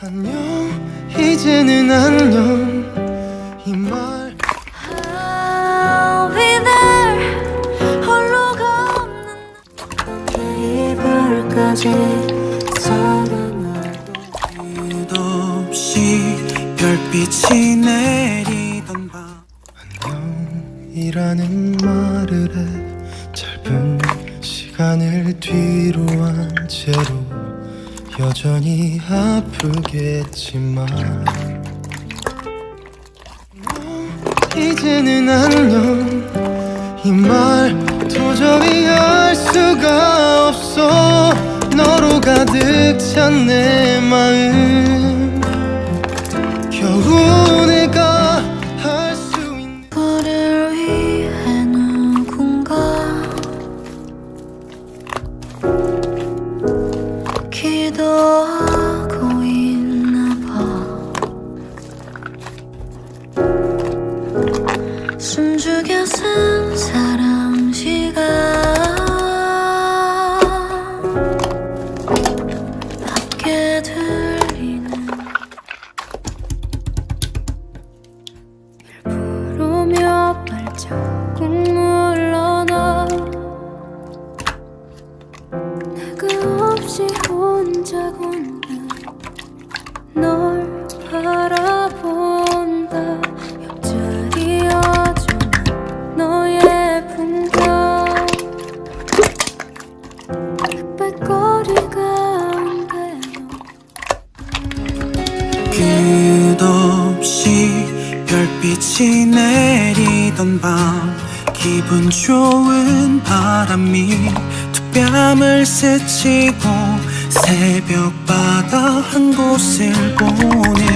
안녕. 이제는 안녕. 이말. I'll be there. 홀로가 없는 이불까지 사랑을 끝 없이 별빛이 내리던 밤. 안녕이라는 말을 해. 짧은 시간을 뒤로 한 채로 여전히 아프겠지만 이제는 안녕 이 말 도저히 할 수가 없어. 너로 가득 찬내 기도하고 있나 봐. 숨죽여 쓴 사랑 시간 낮게 들리는 부르며 발자국 혼자 걷는 널 바라본다. 옆자리 여전한 너의 풍경 돼요. 끝없이 별빛이 내리던 밤 기분 좋은 바람이 두 뺨을 스치고 새벽 바다 한 곳을 보는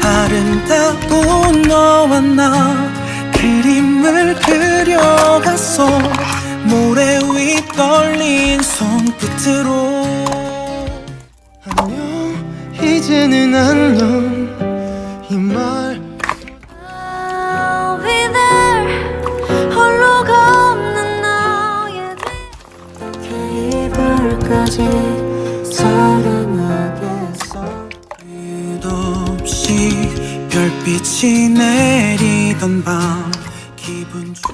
아름다운 너와 나 그림을 그려갔어 모래 위 떨린 손끝으로. 안녕 이제는 안녕 이 말. I'll be there 홀로가 없는 너의 이불까지 사랑하겠어. 끝없이 별빛이 내리던 밤 기분 좋